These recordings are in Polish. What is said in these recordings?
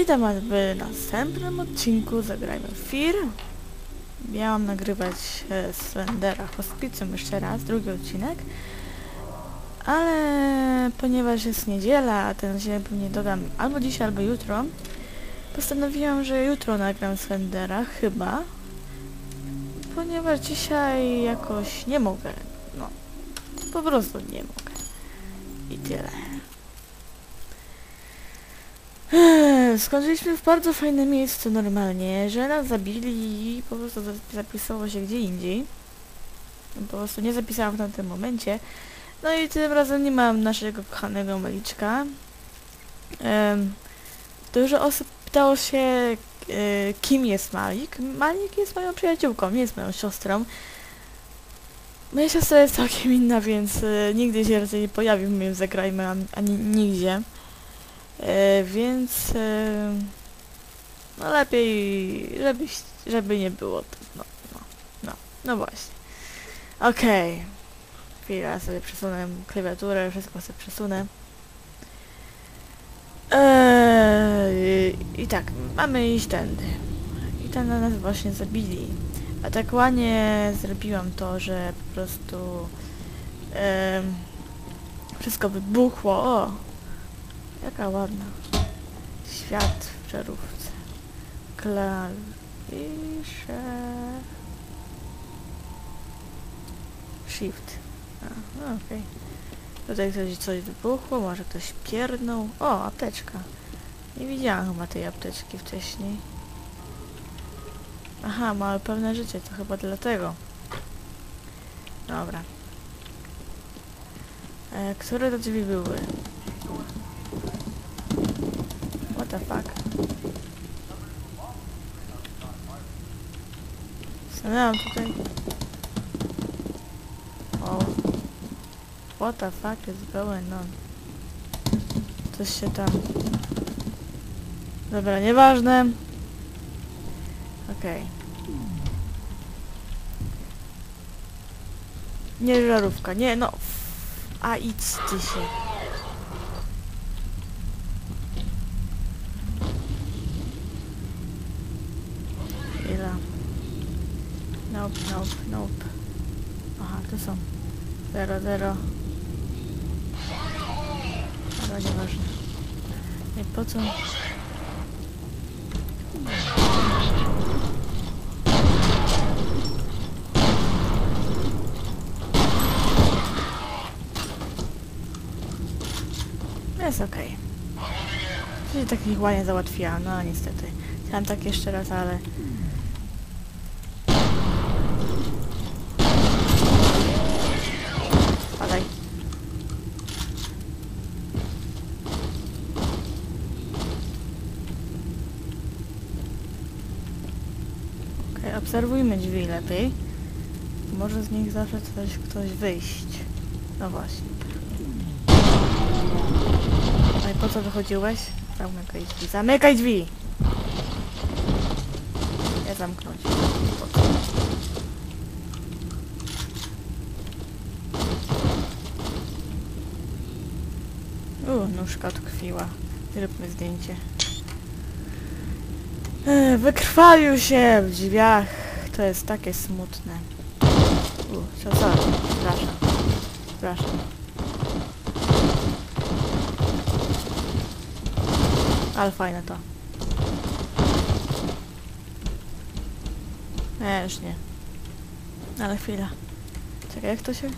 Witam Was w następnym odcinku Zagrajmy Fir. Miałam nagrywać e, Slendera Hospicjum jeszcze raz, drugi odcinek. Ale ponieważ jest niedziela, a ten się pewnie dodam albo dzisiaj, albo jutro, postanowiłam, że jutro nagram Slendera, chyba. Ponieważ dzisiaj jakoś nie mogę. No, po prostu nie mogę. I tyle. Skończyliśmy w bardzo fajnym miejscu normalnie, że nas zabili i po prostu za- zapisało się gdzie indziej. Po prostu nie zapisałam w tamtym momencie. No i tym razem nie mam naszego kochanego Maliczka. Em, dużo osób pytało się, e, kim jest Malik. Malik jest moją przyjaciółką, nie jest moją siostrą. Moja siostra jest całkiem inna, więc e, nigdy się raczej nie pojawi w moim zagrajmy ani, ani nigdzie. E, więc e, no lepiej, żeby, żeby nie było. to- No, no, no, no właśnie. Okej. Chwila, sobie przesunę klawiaturę, wszystko sobie przesunę. Eee, I tak, mamy iść tędy. I tam na nas właśnie zabili. A tak ładnie zrobiłam to, że po prostu em, wszystko wybuchło. O! Jaka ładna. Świat w czarówce. Klawisze. Shift. A, no okej. Tutaj coś, coś wybuchło, może ktoś piernął. O, apteczka. Nie widziałam chyba tej apteczki wcześniej. Aha, ma pełne życie, to chyba dlatego. Dobra. E, które to drzwi były? What the fuck? Stanęłam tutaj. O. What the fuck is going on? Coś się tam... Dobra, nieważne. Okej. Nie żarówka, nie no. A idź ty się. Chwila. Nope, nope, nope. Aha, tu są. Zero, zero. Dobra, nieważne. I po co? Jest okej. Okay. tak ich ładnie załatwiłam, no niestety. Chciałam tak jeszcze raz, ale... Spadaj. Okej, obserwujmy drzwi lepiej. Może z nich zawsze coś ktoś wyjść. No właśnie. No i po co wychodziłeś? Zamykaj drzwi. Zamykaj drzwi! Nie zamknąć. U, nóżka tkwiła. Zróbmy zdjęcie. E, wykrwawił się w drzwiach. To jest takie smutne. U, co, co? Przepraszam. Przepraszam. Ale fajne to. Nie, już nie. Ale chwila. Czekaj, jak to się...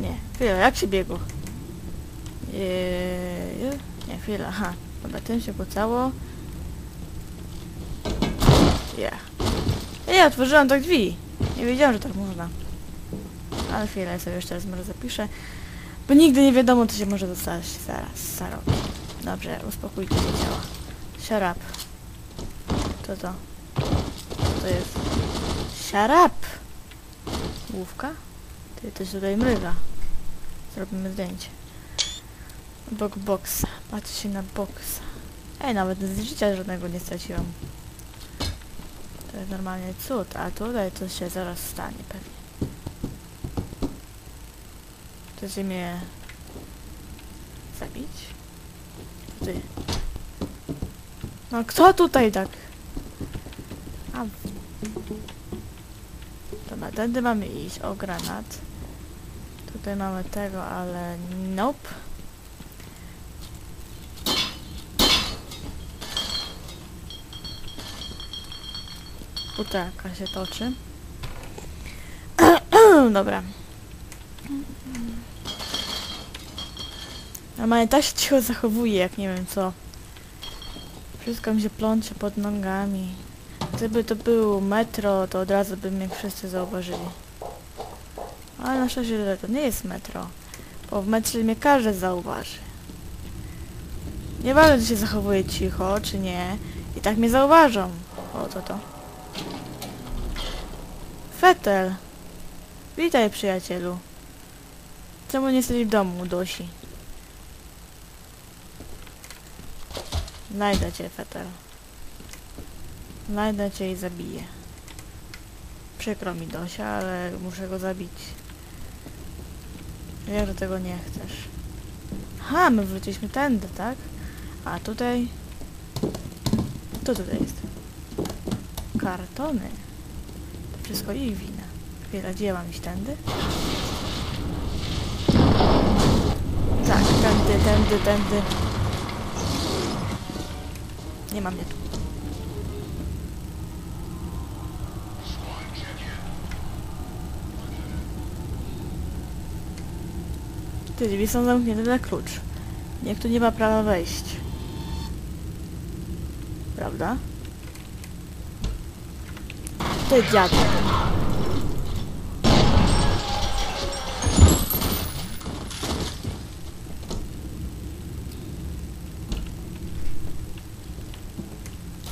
Nie, chwila, jak się biegło? Eee, nie, chwila, aha. Dobra, tym się pocało. Ja. Ja otworzyłam tak drzwi. Nie wiedziałam, że tak można. Ale chwilę, sobie jeszcze raz może zapiszę. Bo nigdy nie wiadomo, co się może zostać zaraz, za rok. Dobrze, uspokójcie się ciała. Shut up. Co to? Co to jest? Shut up! Główka? Ty, coś tutaj mryga. Zrobimy zdjęcie. Box. Patrzcie się na box. Ej, nawet z życia żadnego nie straciłam. To jest normalnie cud, a tutaj coś się zaraz stanie pewnie. Chcecie mnie zabić? Ty. No kto tutaj tak? A. Dobra, tędy mamy iść. O, granat. Tutaj mamy tego, ale nope. Butelka się toczy. Dobra. Normalnie tak się cicho zachowuje, jak nie wiem co. Wszystko mi się plącze pod nogami. Gdyby to było metro, to od razu by mnie wszyscy zauważyli. Ale na szczęście to nie jest metro. Bo w metrze mnie każdy zauważy. Nieważne, czy się zachowuje cicho, czy nie. I tak mnie zauważą. O, to to. Fetel. Witaj, przyjacielu. Czemu nie jesteś w domu, Dosi? Znajdę cię, Fetel. Znajdę cię i zabiję. Przykro mi, Dosia, ale muszę go zabić. Wiem, że tego nie chcesz. Ha, my wróciliśmy tędy, tak? A tutaj... Co tutaj jest? Kartony. Wszystko ich wina. Chwila, gdzie mam iść tędy? Tak, tędy, tędy, tędy. Nie ma mnie tu. Te drzwi są zamknięte na klucz. Nikt tu nie ma prawa wejść. Prawda? Dziadu.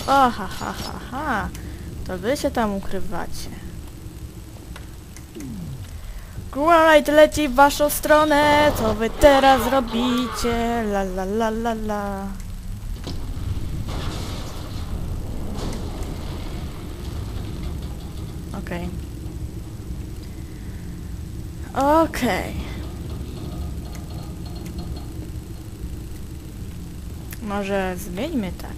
O, ha, ha, ha, ha. To wy się tam ukrywacie. Granite leci w waszą stronę, co wy teraz robicie? La la la la la. Okej. Okej. Może zmieńmy tak.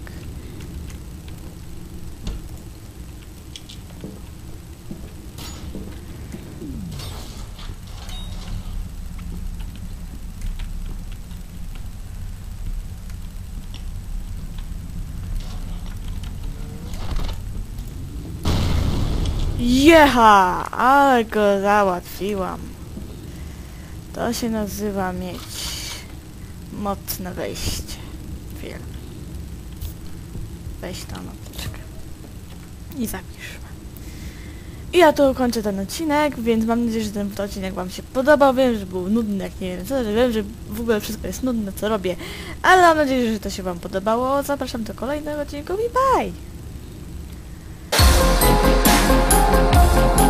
Jecha! Ale go załatwiłam. To się nazywa mieć mocne wejście. Film. Weź tą noteczkę. I zapiszmy. I ja tu kończę ten odcinek, więc mam nadzieję, że ten odcinek wam się podobał. Wiem, że był nudny, jak nie wiem co, że wiem, że w ogóle wszystko jest nudne, co robię. Ale mam nadzieję, że to się wam podobało. Zapraszam do kolejnego odcinku i bye! Thank you.